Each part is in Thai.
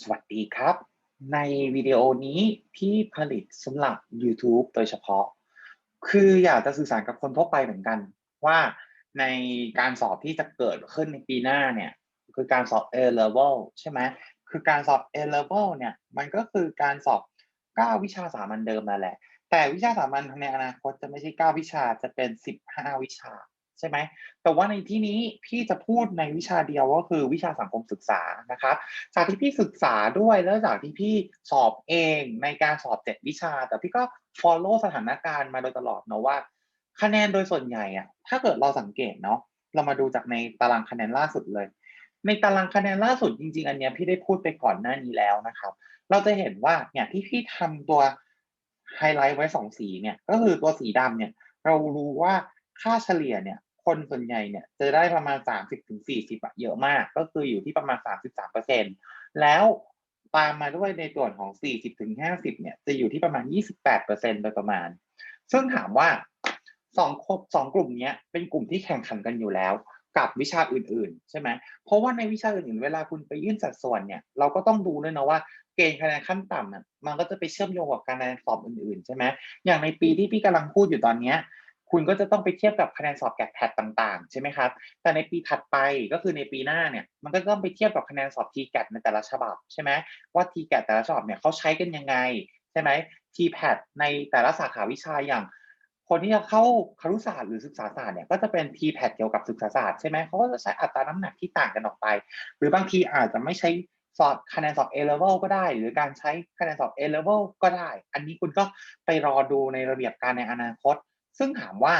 สวัสดีครับ ในวิดีโอนี้พี่ผลิตสำหรับ YouTube โดยเฉพาะ คืออยากจะสื่อสารกับคนทั่วไปเหมือนกัน ว่าในการสอบที่จะเกิดขึ้นในปีหน้าเนี่ย คือการสอบ A level ใช่ไหมคือการสอบ A level เนี่ย มันก็คือการสอบ 9 วิชาสามัญเดิมนั่นแหละ แต่วิชาสามัญในอนาคตจะไม่ใช่ 9 วิชาจะเป็น 15 วิชา ใช่ไหม แต่ว่าในที่นี้พี่จะพูดในวิชาเดียวก็คือวิชาสังคมศึกษานะครับ จากที่พี่ศึกษาด้วยแล้วจากที่พี่สอบเองในการสอบ7วิชา แต่พี่ก็ follow สถานการณ์มาโดยตลอดเนาะว่า คะแนนโดยส่วนใหญ่อะถ้าเกิดเราสังเกตเนาะเรามาดูจากในตารางคะแนนล่าสุดเลย ในตารางคะแนนล่าสุดจริง ๆ อันเนี้ยพี่ได้พูดไปก่อนหน้านี้แล้วนะครับ เราจะเห็นว่าเนี่ยที่พี่ทำตัวไฮไลท์ไว้สองสีเนี่ยก็คือตัวสีดำเนี่ยเรารู้ว่าค่าเฉลี่ยเนี่ย คนส่วนใหญ่เนี่ยจะได้ประมาณ 30-40อะเยอะมาก ก็คืออยู่ที่ประมาณ 33%แล้วตามมาด้วยในส่วนของ 40-50เนี่ยจะอยู่ที่ประมาณ 28%โดยประมาณ ซึ่งถามว่าสองคบสองกลุ่มเนี้ยเป็นกลุ่มที่แข่งขันกันอยู่แล้ว กับวิชาอื่น ๆ ใช่ไหมเพราะว่าในวิชาอื่นๆ เวลาคุณไปยื่นสัดส่วนเนี่ยเราก็ต้องดูด้วยนะว่าเกณฑ์คะแนนขั้นต่ำน่ะมันก็จะไปเชื่อมโยงกับคะแนนสอบอื่นๆ ใช่ไหมอย่างในปีที่พี่กำลังพูดอยู่ตอนเนี้ย คุณก็จะต้องไปเทียบกับคะแนนสอบแกดแพดต่างๆ ใช่ไหมครับ แต่ในปีถัดไปก็คือในปีหน้าเนี่ย มันก็ต้องไปเทียบกับคะแนนสอบ TCAT ในแต่ละฉบับใช่ไหมว่า TCAT แต่ละฉบับเนี่ยเขาใช้กันยังไงใช่ไหม TPAT ในแต่ละสาขาวิชาอย่าง คนที่จะเข้าครุศาสตร์หรือศึกษาศาสตร์เนี่ยก็จะเป็น TPAT เกี่ยวกับศึกษาศาสตร์ใช่ไหมเขาก็จะใช้อัตราน้ำหนักที่ต่างกันออกไป หรือบางทีอาจจะไม่ใช้สอบคะแนนสอบ A level ก็ได้ หรือการใช้คะแนนสอบ A level ก็ได้ อันนี้คุณก็ไปรอดูในระเบียบการในอนาคต ซึ่งถามว่า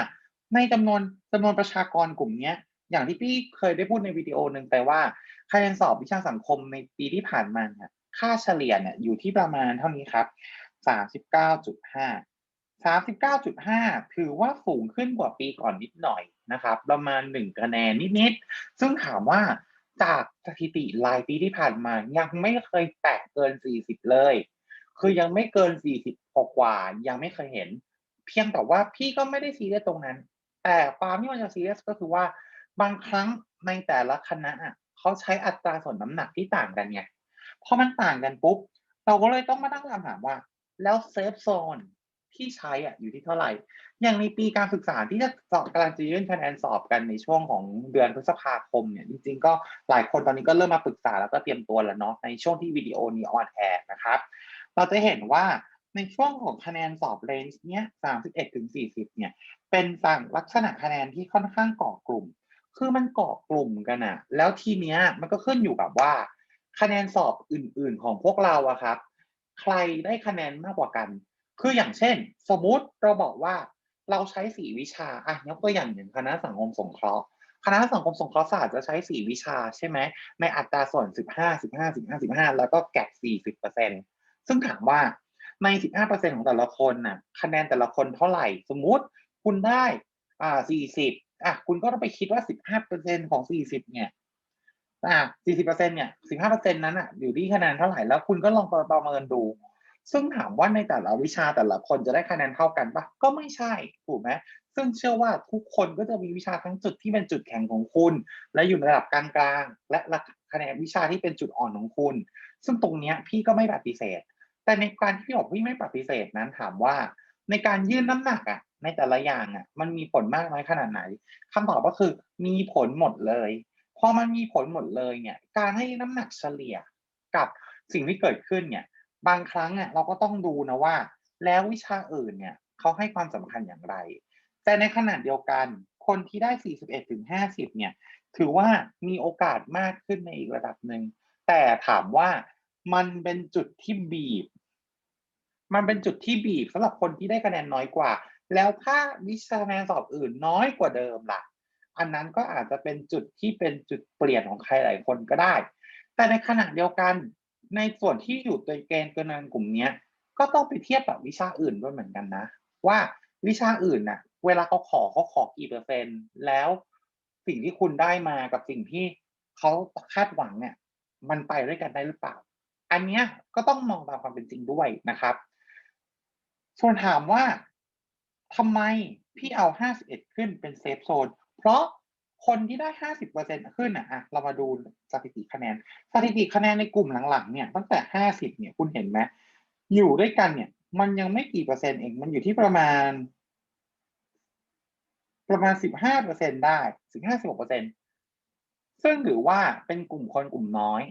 ในจำนวนจำนวนประชากรกลุ่มเนี้ย อย่างที่พี่เคยได้พูดในวิดีโอหนึ่งไปว่าคะแนนสอบวิชาสังคมในปีที่ผ่านมาเนี่ยค่าเฉลี่ยเนี่ยอยู่ที่ประมาณเท่านี้ครับ39.5 39.5ถือว่าสูงขึ้นกว่าปีก่อนนิดหน่อยนะครับ ประมาณ1คะแนนนิดๆซึ่งถามว่าจากสถิติรายปีที่ผ่านมายังไม่เคยแตะเกิน 40 เลย คือยังไม่เกิน 40กว่ายังไม่เคยเห็น เพียงแต่ว่าพี่ก็ไม่ได้ซีเรียสตรงนั้น แต่ความที่มันจะซีเรียสก็คือว่าบางครั้งในแต่ละคณะอะเขาใช้อัตราส่วนน้ำหนักที่ต่างกันไงพอมันต่างกันปุ๊บเราก็เลยต้องมาตั้งคำถามว่า แล้วเซฟโซนที่ใช้อะอยู่ที่เท่าไหร่ อย่างในปีการศึกษาที่จะสอบกำลังจะยื่นคะแนนสอบกันในช่วงของเดือนพฤษภาคมเนี่ยจริงๆก็หลายคนตอนนี้ก็เริ่มมาปรึกษาแล้วก็เตรียมตัวแล้วเนาะในช่วงที่วิดีโอนี้ออนแอร์นะครับ เราจะเห็นว่า ในช่วงของคะแนนสอบเรนจ์เนี้ย31ถึง40เนี่ย เป็นสั่งลักษณะคะแนนที่ค่อนข้างเกาะกลุ่ม คือมันเกาะกลุ่มกันอะแล้วทีเนี้ยมันก็ขึ้นอยู่กับว่า คะแนนสอบอื่น ๆ ของพวกเราอะครับ ใครได้คะแนนมากกว่ากัน คืออย่างเช่น สมมุติเราบอกว่าเราใช้สี่วิชาอะยกตัวอย่างอย่างคณะสังคมสงเคราะห์คณะสังคมสงเคราะห์ศาสตร์จะใช้สี่วิชาใช่ไหมในอัตราส่วน15 15 15 15แล้วก็แกะ40%ซึ่งถามว่า ใน 15%ของแต่ละคนน่ะ คะแนนแต่ละคนเท่าไหร่ สมมุติคุณได้อ่า40อะคุณก็ต้องไปคิดว่า 15%ของ 40 เนี่ยอ่า40%เนี่ย15%นั้นอะ อยู่ที่คะแนนเท่าไหร่แล้วคุณก็ลองประเมินดู ซึ่งถามว่าในแต่ละวิชาแต่ละคนจะได้คะแนนเท่ากันปะก็ไม่ใช่ถูกไหมซึ่งเชื่อว่าทุกคนก็จะมีวิชาทั้งจุดที่เป็นจุดแข็งของคุณ และอยู่ในระดับกลางๆและคะแนนวิชาที่เป็นจุดอ่อนของคุณ ซึ่งตรงเนี้ยพี่ก็ไม่ปฏิเสธ แต่ในการที่พี่บอกพี่ไม่ปฏิเสธนั้นถามว่า ในการยื่นน้ำหนักอะ ในแต่ละอย่างอะ มันมีผลมากน้อยขนาดไหนคำตอบก็คือมีผลหมดเลยพอมันมีผลหมดเลยเนี่ย การให้น้ำหนักเฉลี่ยกับสิ่งที่เกิดขึ้นเนี่ย บางครั้งอะเราก็ต้องดูนะว่า แล้ววิชาอื่นเนี่ยเขาให้ความสำคัญอย่างไร แต่ในขณะเดียวกัน คนที่ได้ 41ถึง50 เนี่ย ถือว่ามีโอกาสมากขึ้นในอีกระดับหนึ่ง แต่ถามว่ามันเป็นจุดที่บีบ มันเป็นจุดที่บีบสำหรับคนที่ได้คะแนนน้อยกว่า แล้วถ้าวิชาคะแนนสอบอื่นน้อยกว่าเดิมล่ะ อันนั้นก็อาจจะเป็นจุดที่เป็นจุดเปลี่ยนของใครหลายคนก็ได้ แต่ในขณะเดียวกันในส่วนที่อยู่ตัวเกณฑ์กำลังกลุ่มเนี้ย ก็ต้องไปเทียบกับวิชาอื่นด้วยเหมือนกันนะ ว่าวิชาอื่นน่ะ เวลาเขาขอเขาขอกี่เปอร์เซ็นต์แล้วสิ่งที่คุณได้มากับสิ่งที่เขาคาดหวังเนี่ย มันไปด้วยกันได้หรือเปล่า อันเนี้ยก็ต้องมองตามความเป็นจริงด้วยนะครับ ส่วนถามว่าทำไมพี่เอา 51 ขึ้นเป็นเซฟโซน เพราะคนที่ได้ห้าสิบเปอร์เซ็นขึ้นอะ เรามาดูสถิติคะแนน สถิติคะแนนในกลุ่มหลังๆ เนี่ย ตั้งแต่ห้าสิบเนี่ย คุณเห็นไหม อยู่ด้วยกันเนี่ย มันยังไม่กี่เปอร์เซ็นต์เอง มันอยู่ที่ประมาณ ประมาณสิบห้าเปอร์เซ็นได้สิบห้าสิบหกเปอร์เซ็นซึ่งถือว่าเป็นกลุ่มคนกลุ่มน้อย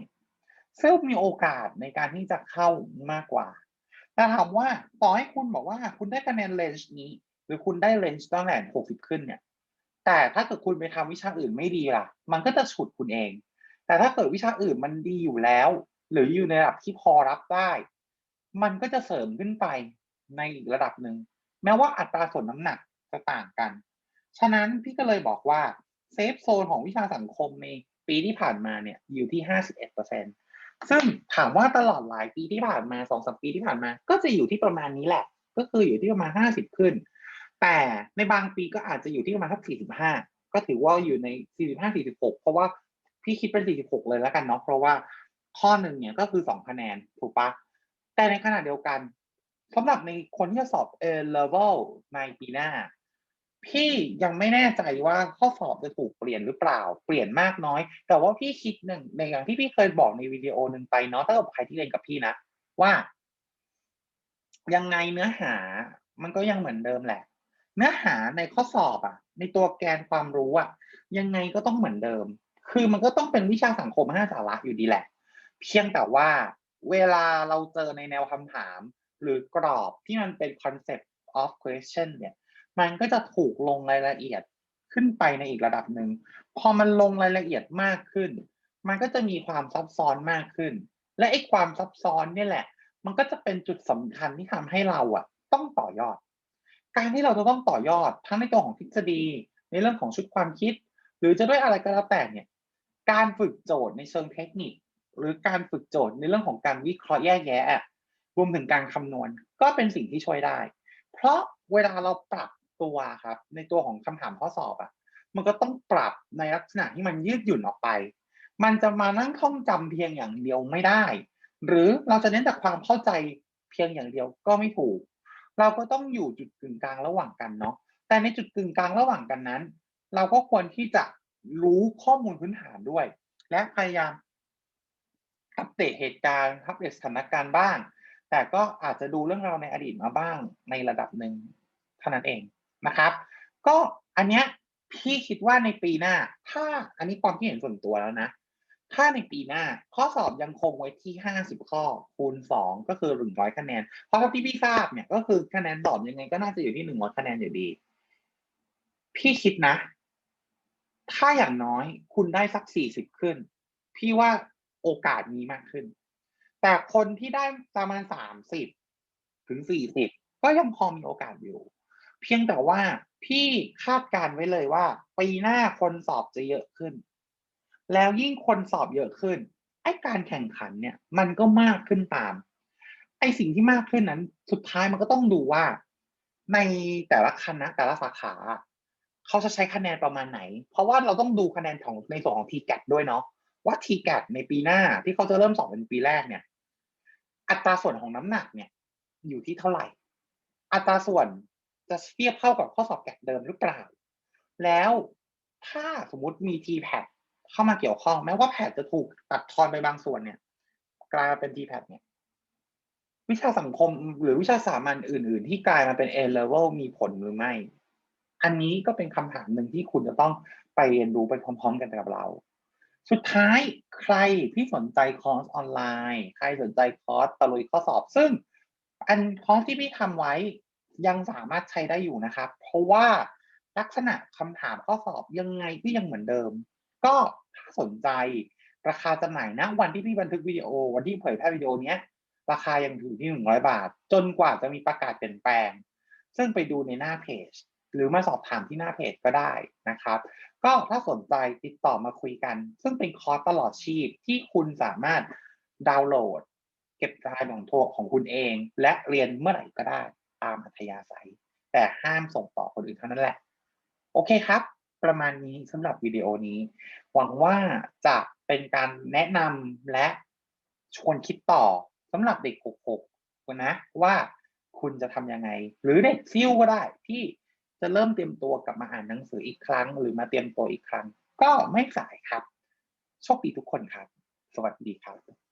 ซึ่งมีโอกาสในการที่จะเข้ามากกว่า แต่ถามว่าต่อให้คุณบอกว่าคุณได้คะแนนเลนจ์นี้ หรือคุณได้เลนจ์ตั้งแต่หกสิบขึ้นเนี่ย แต่ถ้าเกิดคุณไปทำวิชาอื่นไม่ดีล่ะ มันก็จะฉุดคุณเอง แต่ถ้าเกิดวิชาอื่นมันดีอยู่แล้ว หรืออยู่ในระดับที่พอรับได้ มันก็จะเสริมขึ้นไปในอีกระดับหนึ่งแม้ว่าอัตราส่วนน้ำหนักจะต่างกัน ฉะนั้นพี่ก็เลยบอกว่าเซฟโซนของวิชาสังคมในปีที่ผ่านมาเนี่ยอยู่ที่51%ซึ่ ซึ่งถามว่าตลอดหลายปีที่ผ่านมาสองสปีที่ผ่านมา ก็จะอยู่ที่ประมาณนี้แหละ ก็คืออยู่ที่ประมาณ50ขึ้น แต่ในบางปีก็อาจจะอยู่ที่ประมาณสัก45ก็ถือว่าอยู่ใน45 46เพราะว่าพี่คิดเป็น46เลยแล้วกันเนาะเพราะว่าข้อหนึ่งเนี่ยก็คือ2คะแนนถูกปะแต่ในขณะเดียวกันสำหรับในคนที่จะสอบ A level ในปีหน้า พี่ยังไม่แน่ใจว่าข้อสอบจะถูกเปลี่ยนหรือเปล่า เปลี่ยนมากน้อย แต่ว่าพี่คิดหนึ่งในอย่างที่พี่เคยบอกในวิดีโอหนึ่งไปเนาะถ้าเกิดใครที่เรียนกับพี่นะ ว่า ยังไงเนื้อหา มันก็ยังเหมือนเดิมแหละ เนื้อหาในข้อสอบอะในตัวแกนความรู้อะยังไงก็ต้องเหมือนเดิม คือมันก็ต้องเป็นวิชาสังคมห้าสาระอยู่ดีแหละ เพียงแต่ว่าเวลาเราเจอในแนวคำถาม หรือกรอบที่มันเป็น concept of question เนี่ย มันก็จะถูกลงรายละเอียดขึ้นไปในอีกระดับหนึ่ง พอมันลงรายละเอียดมากขึ้น มันก็จะมีความซับซ้อนมากขึ้น และไอ้ความซับซ้อนนี่แหละ มันก็จะเป็นจุดสำคัญที่ทำให้เราอะต้องต่อยอด การที่เราจะต้องต่อยอดทั้งในตัวของทฤษฎี ในเรื่องของชุดความคิด หรือจะด้วยอะไรก็แล้วแต่เนี่ย การฝึกโจทย์ในเชิงเทคนิค หรือการฝึกโจทย์ในเรื่องของการวิเคราะห์แยกแยะรวมถึงการคำนวณก็เป็นสิ่งที่ช่วยได้ เพราะเวลาเราปรับ ตัวครับ ในตัวของคำถามข้อสอบอะมันก็ต้องปรับในลักษณะที่มันยืดหยุ่นออกไป มันจะมานั่งท่องจำเพียงอย่างเดียวไม่ได้ หรือเราจะเน้นแต่ความเข้าใจเพียงอย่างเดียวก็ไม่ถูก เราก็ต้องอยู่จุดกึ่งกลางระหว่างกันเนาะแต่ในจุดกึ่งกลางระหว่างกันนั้น เราก็ควรที่จะรู้ข้อมูลพื้นฐานด้วย และพยายามอัปเดตเหตุการณ์อัปเดตสถานการณ์บ้าง แต่ก็อาจจะดูเรื่องเราในอดีตมาบ้างในระดับหนึ่งเท่านั้นเอง นะครับ ก็อันเนี้ยพี่คิดว่าในปีหน้า ถ้าอันนี้ความคิดเห็นส่วนตัวแล้วนะ ถ้าในปีหน้า ข้อสอบยังคงไว้ที่ห้าสิบข้อคูณสองก็คือหนึ่งร้อยคะแนน เพราะเท่าที่พี่ทราบเนี่ยก็คือคะแนนสอบยังไงก็น่าจะอยู่ที่หนึ่งร้อยคะแนนอยู่ดี พี่คิดนะ ถ้าอย่างน้อยคุณได้สักสี่สิบขึ้น พี่ว่าโอกาสมีมากขึ้น แต่คนที่ได้ประมาณสามสิบถึงสี่สิบก็ยังพอมีโอกาสอยู่ เพียงแต่ว่าพี่คาดการไว้เลยว่าปีหน้าคนสอบจะเยอะขึ้น แล้วยิ่งคนสอบเยอะขึ้นไอ้การแข่งขันเนี่ย มันก็มากขึ้นตาม ไอ้สิ่งที่มากขึ้นนั้น สุดท้ายมันก็ต้องดูว่า ในแต่ละคณะแต่ละสาขาเขาจะใช้คะแนนประมาณไหน เพราะว่าเราต้องดูคะแนนของในส่วนของ t g a t ด้วยเนาะว่า t g a t ในปีหน้าที่เขาจะเริ่มสอบเป็นปีแรกเนี่ย อัตราส่วนของน้ำหนักเนี่ย อยู่ที่เท่าไหร่ อัตราส่วน จะเทียบเท่ากับข้อสอบแกะเดิมหรือเปล่า แล้วถ้าสมมติมี t p a t เข้ามาเกี่ยวข้อง แม้ว่าแพทจะถูกตัดทอนไปบางส่วนเนี่ย กลายมาเป็น t p a t เนี่ย วิชาสังคมหรือวิชาสามัญอื่น ๆ ที่กลายมาเป็น A level มีผลหรือไม่ อันนี้ก็เป็นคำถามหนึ่งที่คุณจะต้องไปเรียนรู้ไปพร้อม ๆ กันกับเรา สุดท้ายใครที่สนใจคอร์สออนไลน์ ใครสนใจคอร์สตะลุยข้อสอบ ซึ่งอันคอร์สที่พี่ทำไว้ ยังสามารถใช้ได้อยู่นะครับ เพราะว่าลักษณะคำถามข้อสอบยังไงก็ยังเหมือนเดิม ก็ถ้าสนใจราคาจำหน่ายนะวันที่พี่บันทึกวิดีโอ วันที่เผยแพร่วิดีโอเนี้ยราคายังอยู่ที่หนึ่งร้อยบาท จนกว่าจะมีประกาศเปลี่ยนแปลง ซึ่งไปดูในหน้าเพจ หรือมาสอบถามที่หน้าเพจก็ได้นะครับ ก็ถ้าสนใจติดต่อมาคุยกัน ซึ่งเป็นคอร์สตลอดชีพที่คุณสามารถดาวน์โหลด เก็บไฟล์ของตัวของคุณเอง และเรียนเมื่อไหร่ก็ได้ ตามอัธยาศัย แต่ห้ามส่งต่อคนอื่นเท่านั้นแหละ โอเคครับ ประมาณนี้สำหรับวิดีโอนี้ หวังว่าจะเป็นการแนะนำและชวนคิดต่อสำหรับเด็ก66นะว่าคุณจะทำยังไง หรือเด็กซิ่วก็ได้ที่จะเริ่มเตรียมตัวกลับมาอ่านหนังสืออีกครั้ง หรือมาเตรียมตัวอีกครั้ง ก็ไม่สายครับ โชคดีทุกคนครับ สวัสดีครับ